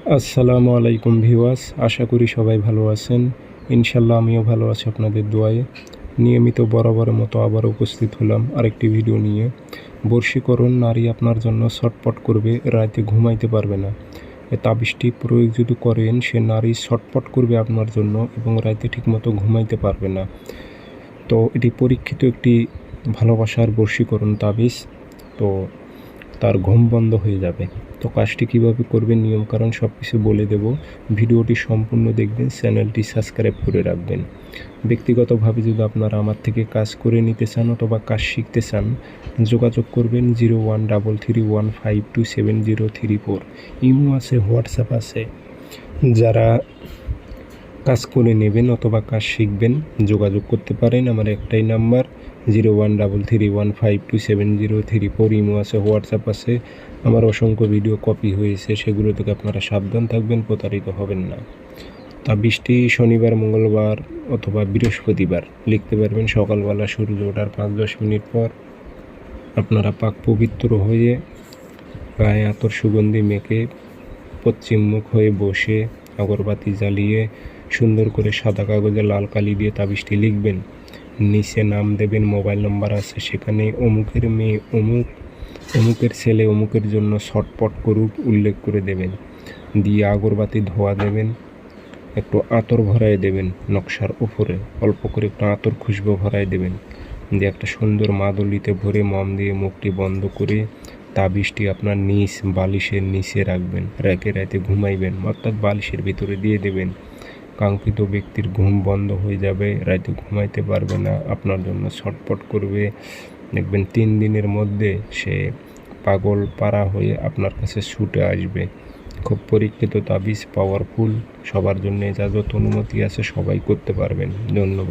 আসসালামু আলাইকুম ভিওয়াস আশা করি সবাই ভালো আছেন। ইনশাল্লাহ আমিও ভালো আছি আপনাদের দোয়ায়ে। নিয়মিত বরাবরের মতো আবার উপস্থিত হলাম আরেকটি ভিডিও নিয়ে। বর্ষীকরণ নারী আপনার জন্য ছটপট করবে, রাতে ঘুমাইতে পারবে না। এ তাবিজটি প্রয়োগ যদি করেন, সে নারী ছটপট করবে আপনার জন্য এবং রাতে ঠিকমতো ঘুমাইতে পারবে না। তো এটি পরীক্ষিত একটি ভালোবাসার বর্ষীকরণ তাবিজ। তো তার ঘুম বন্ধ হয়ে যাবে। তো কাজটি কীভাবে করবেন নিয়মকানুন সব কিছু বলে দেব। ভিডিওটি সম্পূর্ণ দেখবেন, চ্যানেলটি সাবস্ক্রাইব করে রাখবেন। ব্যক্তিগতভাবে যদি আপনারা আমার থেকে কাজ করে নিতে চান অথবা কাজ শিখতে চান, যোগাযোগ করবেন zero one double three one five two seven zero three four. Imo আছে, হোয়াটসঅ্যাপ আছে। যারা কাজ করে নেবেন অথবা কাজ শিখবেন, যোগাযোগ করতে পারেন। আমার একটাই number, zero one double three one five two seven zero three four. Imo আছে, হোয়াটসঅ্যাপ আছে। আমার অসংখ্য ভিডিও কপি হয়েছে, সেগুলো থেকে আপনারা সাবধান থাকবেন, প্রতারিত হবেন না। তা বৃষ্টি শনিবার, মঙ্গলবার অথবা বৃহস্পতিবার, লিখতে পারবেন সকালবেলা সূর্য ওঠার পাঁচ দশ মিনিট পর। আপনারা পাক পবিত্র হয়ে গায়ে আতর সুগন্ধি মেখে পশ্চিম মুখ হয়ে বসে, আগরবাতি জ্বালিয়ে সুন্দর করে সাদা কাগজে লাল কালি দিয়ে তাবিজটি লিখবেন। নিচে নাম দেবেন, মোবাইল নাম্বার আছে, সেখানে অমুকের মেয়ে অমুক, অমুকের ছেলে অমুকের জন্য ছটপট করুক উল্লেখ করে দেবেন। দিয়ে আগরবাতি ধোয়া দেবেন, একটু আতর ভরায় দেবেন নকশার উপরে, অল্প করে একটু আতর খুশবু ভরায় দেবেন। দিয়ে একটা সুন্দর মাদলিতে ভরে মম দিয়ে মুখটি বন্ধ করে তাবিজটি আপনার নিচ বালিশের নিচে রাখবেন। রেখে রাতে ঘুমাইবেন, অর্থাৎ বালিশের ভিতরে দিয়ে দেবেন। কাঙ্ক্ষিত ব্যক্তির ঘুম বন্ধ হয়ে যাবে, রাতে ঘুমাইতে পারবে না, আপনার জন্য ছটপট করবে। দেখবেন তিন দিনের মধ্যে সে পাগল পাড়া হয়ে আপনার কাছে ছুটে আসবে। খুব পরীক্ষিত তাবিজ পাওয়ারফুল সবার জন্য যা যত অনুমতি আছে সবাই করতে পারবেন। ধন্যবাদ।